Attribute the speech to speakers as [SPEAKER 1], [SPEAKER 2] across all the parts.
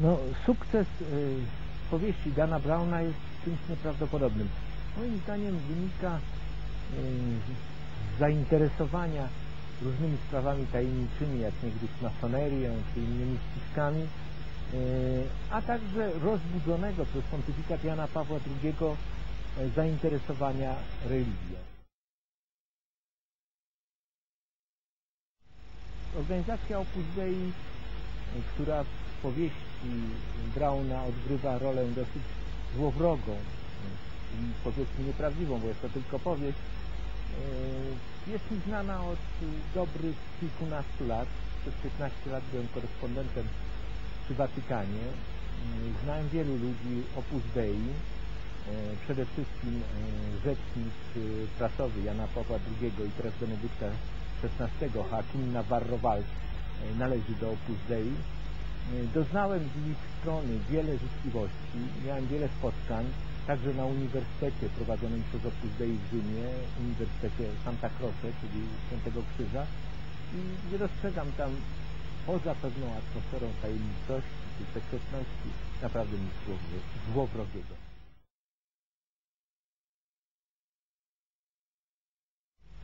[SPEAKER 1] No, sukces y, powieści Dana Browna jest czymś nieprawdopodobnym. Moim zdaniem wynika y, z zainteresowania różnymi sprawami tajemniczymi, jak niegdyś masonerią czy innymi spiskami, y, a także rozbudzonego przez pontyfikat Jana Pawła II y, zainteresowania religią. Organizacja Opus Dei, która w powieści Brauna odgrywa rolę dosyć złowrogą i powiedzmy nieprawdziwą, bo jest to tylko powieść, e, jest mi znana od dobrych kilkunastu lat. Przez 15 lat byłem korespondentem przy Watykanie. Znałem wielu ludzi Opus Dei, e, przede wszystkim e, rzecznik prasowy Jana Pawła II i teraz Benedykta XVI Hakim Navarro Valls należy do Opus Dei. Doznałem z ich strony wiele życzliwości, miałem wiele spotkań, także na uniwersytecie prowadzonym przez Opus Dei w Rzymie, Uniwersytecie Santa Croce, czyli Świętego Krzyża. I nie dostrzegam tam poza pewną atmosferą tajemnicości czy sekretności naprawdę nic złowrogiego.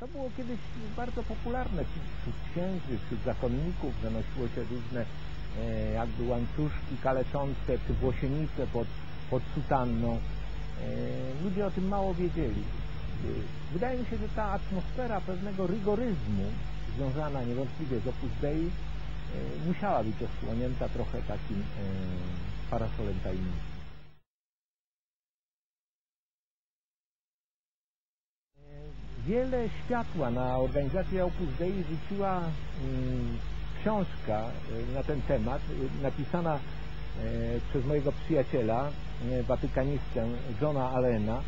[SPEAKER 1] To było kiedyś bardzo popularne wśród księży, wśród zakonników, że nosiło się różne e, jakby łańcuszki kaleczące czy włosienice pod, pod sutanną. E, ludzie o tym mało wiedzieli. E, wydaje mi się, że ta atmosfera pewnego rygoryzmu związana niewątpliwie z Opus Dei e, musiała być osłonięta trochę takim e, parasolem tajemnicy. Wiele światła na organizację Opus Dei rzuciła mm, książka y, na ten temat, y, napisana y, przez mojego przyjaciela, watykanistę Johna Allena,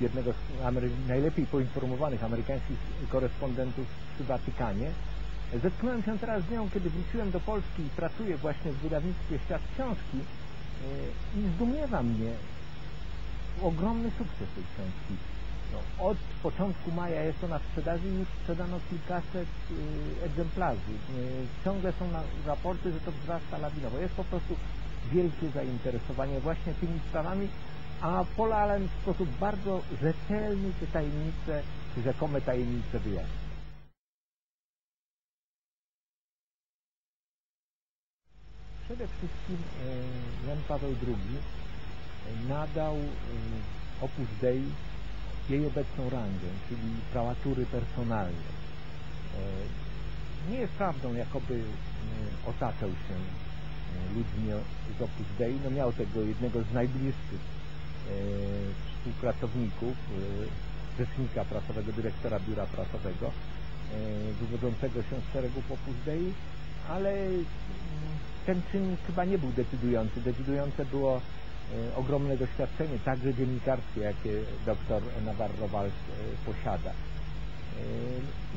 [SPEAKER 1] jednego z najlepiej poinformowanych amerykańskich korespondentów przy Watykanie. Zetknąłem się teraz z nią, kiedy wróciłem do Polski i pracuję właśnie w wydawnictwie Świat Książki i zdumiewa mnie ogromny sukces tej książki. No, od początku maja jest ona w sprzedaży i już sprzedano kilkaset y, egzemplarzy. Y, ciągle są na, raporty, że to wzrasta lawinowo. Jest po prostu wielkie zainteresowanie właśnie tymi sprawami, a Paul Allen w sposób bardzo rzetelny te tajemnice, czy rzekome tajemnice wyjaśnia. Przede wszystkim y, Jan Paweł II nadał y, Opus Dei jej obecną rangę, czyli prałatury personalne. Nie jest prawdą, jakoby e, otaczał się e, ludźmi z Opus Dei. No miał tego jednego z najbliższych e, współpracowników, rzecznika prasowego, dyrektora biura prasowego, wywodzącego się z szeregów Opus Dei, ale mm, ten czyn chyba nie był decydujący. Decydujące było E, ogromne doświadczenie, także dziennikarskie, jakie dr Navarro e, posiada. E,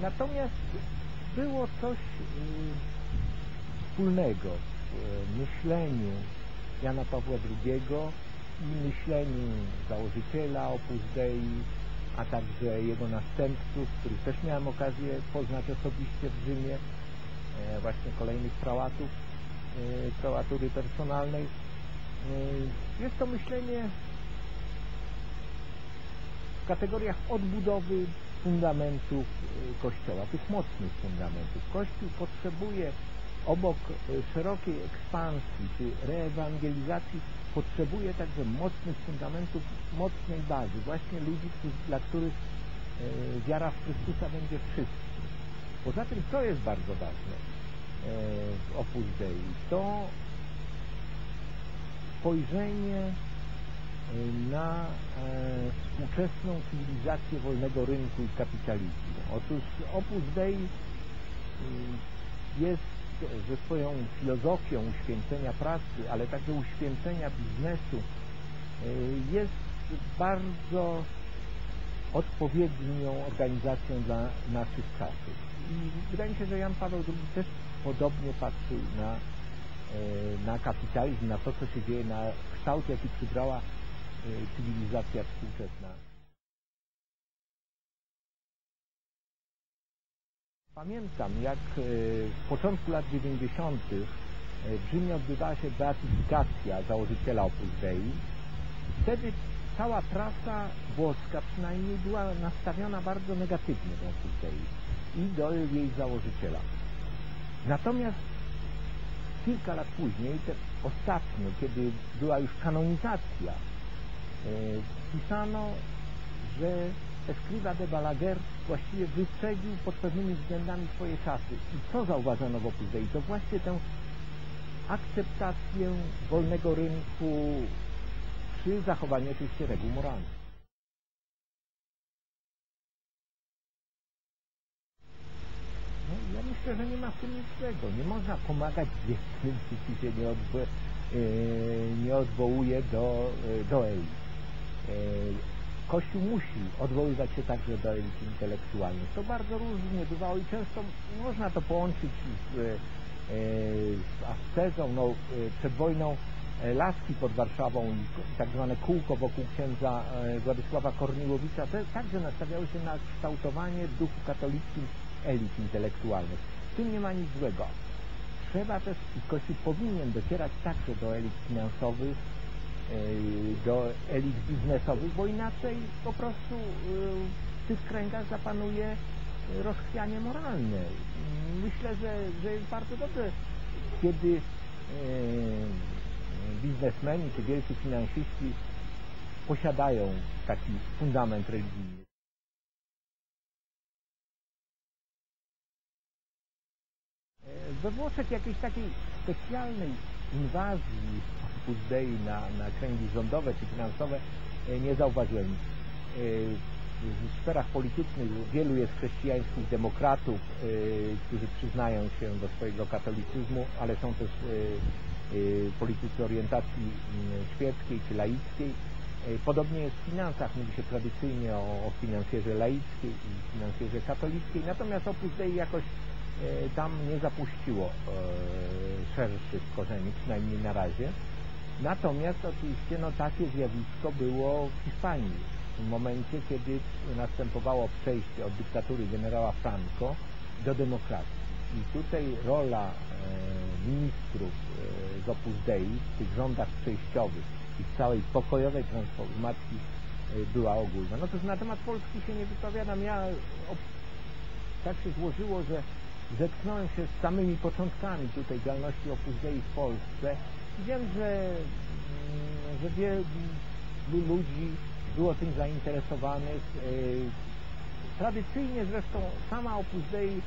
[SPEAKER 1] natomiast było coś wspólnego w myśleniu Jana Pawła II i myśleniu założyciela Opus Dei, a także jego następców, których też miałem okazję poznać osobiście w Rzymie, właśnie kolejnych prałatów, prałatury personalnej. E, jest to myślenie w kategoriach odbudowy fundamentów e, Kościoła, tych mocnych fundamentów. Kościół potrzebuje obok e, szerokiej ekspansji czy reewangelizacji potrzebuje także mocnych fundamentów, mocnej bazy, właśnie ludzi, dla których wiara w Chrystusa będzie wszystkim. Poza tym, co jest bardzo ważne w Opus Dei, to spojrzenie e, na e, współczesną cywilizację wolnego rynku i kapitalizmu. Otóż Opus Dei e, jest ze swoją filozofią uświęcenia pracy, ale także uświęcenia biznesu, jest bardzo odpowiednią organizacją dla naszych czasów. I wydaje mi się, że Jan Paweł II też podobnie patrzył na na kapitalizm, na to, co się dzieje, na kształt, jaki przybrała e, cywilizacja współczesna. Pamiętam, jak e, w początku lat 90. w Rzymie odbywała się beatyfikacja założyciela Opus Dei. Wtedy cała prasa włoska przynajmniej była nastawiona bardzo negatywnie do Opus Dei i do jej założyciela. Natomiast kilka lat później, te ostatnio, kiedy była już kanonizacja, e, pisano, że Escriva de Balaguer właściwie wyprzedził pod pewnymi względami swoje czasy. I co zauważono w Opus Dei? To właśnie tę akceptację wolnego rynku przy zachowaniu oczywiście reguł moralnych. No, ja myślę, że nie ma w tym nic złego. Nie można pomagać biednym, jeśli się nie, odwo e, nie odwołuje do, e, do elit. E, Kościół musi odwoływać się także do elit intelektualnych. To bardzo różnie bywało i często można to połączyć z, z ascezą. No, przed wojną laski pod Warszawą i tak zwane kółko wokół księdza Władysława Korniłowicza te także nastawiały się na kształtowanie duchu katolickim elit intelektualnych. W tym nie ma nic złego. Trzeba też, i Kościół powinien docierać także do elit finansowych, do elit biznesowych, bo inaczej po prostu w tych kręgach zapanuje rozchwianie moralne. Myślę, że, że jest bardzo dobrze, kiedy biznesmeni czy wielcy finansiści posiadają taki fundament religijny. We Włoszech jakiejś takiej specjalnej inwazji Opus Dei na, na kręgi rządowe czy finansowe nie zauważyłem. W sferach politycznych wielu jest chrześcijańskich demokratów, którzy przyznają się do swojego katolicyzmu, ale są też politycy orientacji świeckiej czy laickiej. Podobnie jest w finansach, mówi się tradycyjnie o, o finansjerze laickiej i finansjerze katolickiej, natomiast Opus Dei jakoś tam nie zapuściło szerszych korzeni, przynajmniej na razie. Natomiast oczywiście no, takie zjawisko było w Hiszpanii. W momencie, kiedy następowało przejście od dyktatury generała Franco do demokracji. I tutaj rola e, ministrów e, z Opus Dei w tych rządach przejściowych i w całej pokojowej transformacji e, była ogólna. No to na temat Polski się nie wypowiadam. Ja tak się złożyło, że zetknąłem się z samymi początkami tutaj działalności Opus Dei w Polsce. Wiem, że, że wielu ludzi było tym zainteresowanych. Tradycyjnie zresztą sama Opus Dei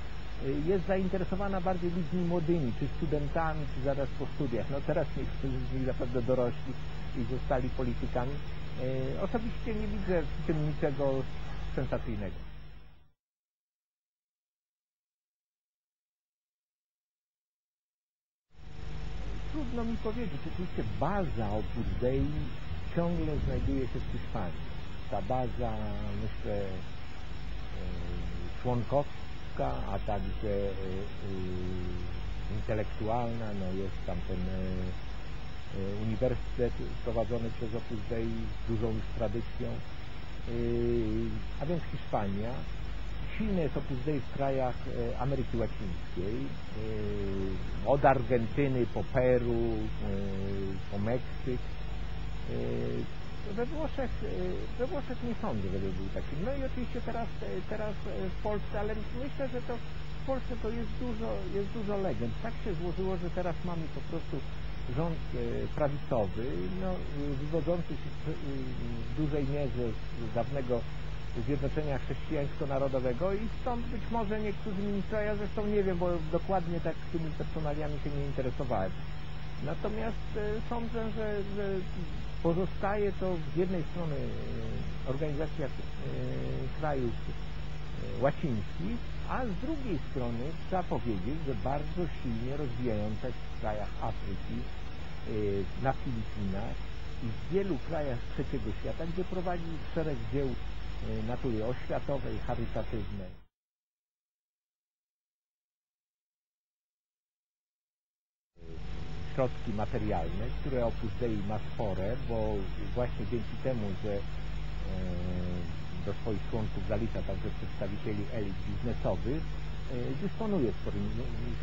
[SPEAKER 1] jest zainteresowana bardziej ludźmi młodymi, czy studentami, czy zaraz po studiach. No teraz niektórzy z nich zapewne dorośli i zostali politykami. Osobiście nie widzę w tym niczego sensacyjnego. Trudno mi powiedzieć, oczywiście baza Opus Dei ciągle znajduje się w Hiszpanii. Ta baza, myślę, członkowska, a także intelektualna, no jest tam ten uniwersytet prowadzony przez Opus Dei z dużą już tradycją, a więc Hiszpania. Silne jest Opus Dei w krajach Ameryki Łacińskiej, od Argentyny po Peru, po Meksyk. We Włoszech, we Włoszech nie sądzę, żeby był taki. No i oczywiście teraz, teraz w Polsce, ale myślę, że to w Polsce to jest dużo, jest dużo legend. Tak się złożyło, że teraz mamy po prostu rząd prawicowy, no, wywodzący się w dużej mierze z dawnego Zjednoczenia Chrześcijańsko-Narodowego i stąd być może niektórzy ministrowie, ja zresztą nie wiem, bo dokładnie tak tymi personaliami się nie interesowałem. Natomiast sądzę, że, że pozostaje to z jednej strony organizacja krajów łacińskich, a z drugiej strony trzeba powiedzieć, że bardzo silnie rozwijająca się w krajach Afryki, na Filipinach i w wielu krajach trzeciego świata, gdzie prowadzi szereg dzieł natury oświatowej, charytatywnej. Środki materialne, które Opus Dei ma spore, bo właśnie dzięki temu, że do swoich członków zalicza także przedstawicieli elit biznesowych, dysponuje sporymi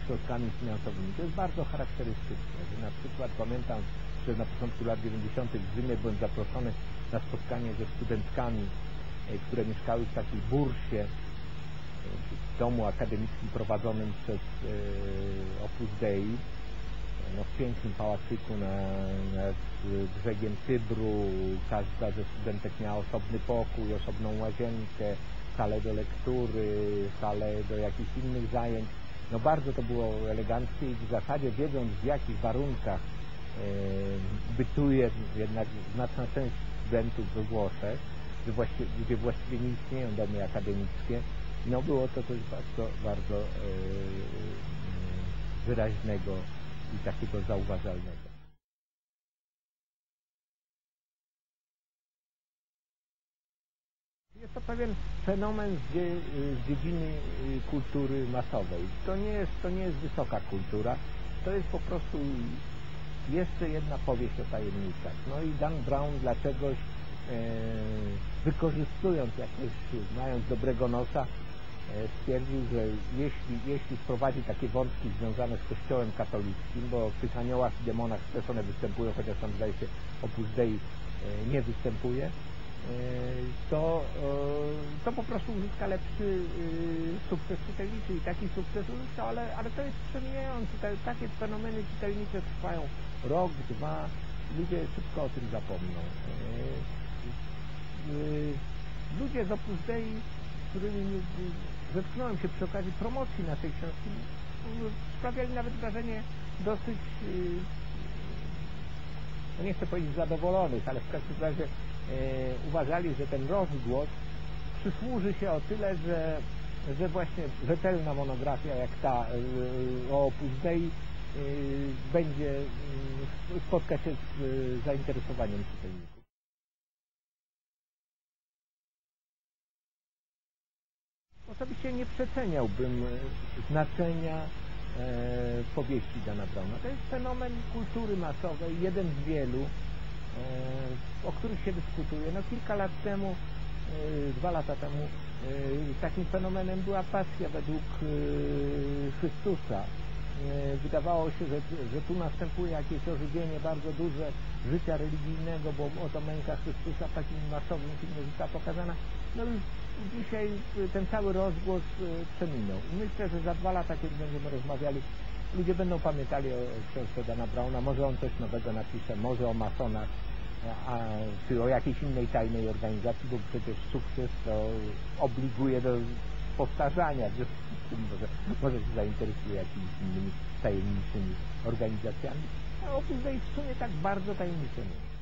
[SPEAKER 1] środkami finansowymi. To jest bardzo charakterystyczne, że na przykład pamiętam, że na początku lat 90. w Rzymie byłem zaproszony na spotkanie ze studentkami, które mieszkały w takiej bursie, w domu akademickim prowadzonym przez Opus Dei, no, w pięknym pałacyku na, nad brzegiem Tybru. Każda ze studentek miała osobny pokój, osobną łazienkę, salę do lektury, salę do jakichś innych zajęć. No bardzo to było eleganckie i w zasadzie wiedząc w jakich warunkach e, bytuje jednak znaczna część studentów we Włoszech, gdzie właściwie, nie istnieją domy akademickie, no było to coś bardzo, bardzo e, wyraźnego i takiego zauważalnego. Jest to pewien fenomen z, dziedziny kultury masowej. To nie, jest, to nie jest wysoka kultura, to jest po prostu jeszcze jedna powieść o tajemnicach. No i Dan Brown dla czegoś, e, wykorzystując jakoś, mając dobrego nosa, E, stwierdził, że jeśli, jeśli wprowadzi takie wątki związane z kościołem katolickim, bo w tych aniołach i demonach też one występują, chociaż tam zdaje się Opus Dei e, nie występuje, e, to, to po prostu uzyska lepszy sukces czytelniczy i taki sukces uzyska, ale, ale to jest przemijający. Takie fenomeny czytelnicze trwają rok, dwa, ludzie szybko o tym zapomną. Ludzie z Opus Dei, którymi zetknąłem się przy okazji promocji naszej książki, sprawiali nawet wrażenie dosyć, y, no nie chcę powiedzieć zadowolonych, ale w każdym razie e, uważali, że ten rozgłos przysłuży się o tyle, że, że właśnie rzetelna monografia jak ta y, o Opus Dei y, będzie spotkać się z zainteresowaniem czytelników. Osobiście nie przeceniałbym e, znaczenia e, powieści Dana Brauna. To jest fenomen kultury masowej, jeden z wielu, e, o których się dyskutuje. No kilka lat temu, dwa lata temu, takim fenomenem była pasja według Chrystusa. Wydawało się, że, że tu następuje jakieś ożywienie bardzo duże życia religijnego, bo oto męka Chrystusa w takim masowym filmie została pokazana. No i dzisiaj ten cały rozgłos e, przeminął. Myślę, że za dwa lata, kiedy będziemy rozmawiali, ludzie będą pamiętali o książce Dana Brauna, może on coś nowego napisze, może o masonach, a, czy o jakiejś innej tajnej organizacji, bo przecież sukces to obliguje do powtarzania, w może, może się zainteresuje jakimiś innymi tajemniczymi organizacjami. A Opus Dei w sumie tak bardzo tajemniczy nie